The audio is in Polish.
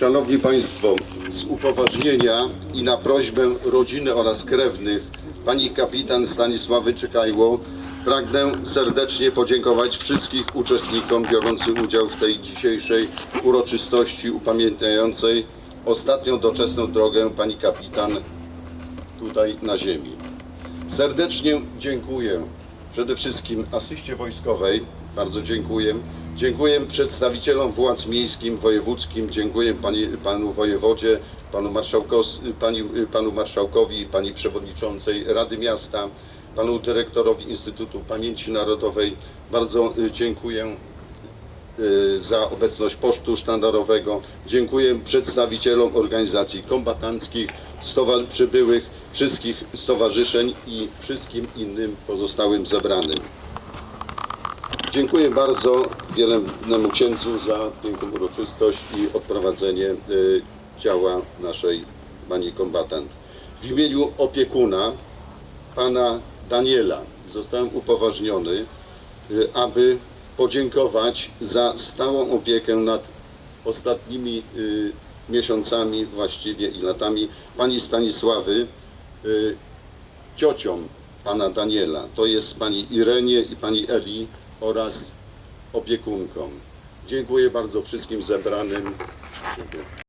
Szanowni Państwo, z upoważnienia i na prośbę rodziny oraz krewnych pani kapitan Stanisławy Czekajło pragnę serdecznie podziękować wszystkich uczestnikom biorącym udział w tej dzisiejszej uroczystości upamiętniającej ostatnią doczesną drogę pani kapitan tutaj na ziemi. Serdecznie dziękuję przede wszystkim asyście wojskowej, bardzo dziękuję. Dziękuję przedstawicielom władz miejskim, wojewódzkim, dziękuję pani, panu wojewodzie, panu, pani, panu marszałkowi, pani przewodniczącej Rady Miasta, panu dyrektorowi Instytutu Pamięci Narodowej. Bardzo y, dziękuję y, za obecność posztu sztandarowego. Dziękuję przedstawicielom organizacji kombatanckich, przybyłych, wszystkich stowarzyszeń i wszystkim innym pozostałym zebranym. Dziękuję bardzo wielebnemu księdzu za piękną uroczystość i odprowadzenie y, ciała naszej pani kombatant. W imieniu opiekuna, pana Daniela, zostałem upoważniony, y, aby podziękować za stałą opiekę nad ostatnimi y, miesiącami właściwie i latami pani Stanisławy, ciocią pana Daniela. To jest pani Irenie i pani Eli oraz opiekunką. Dziękuję bardzo wszystkim zebranym.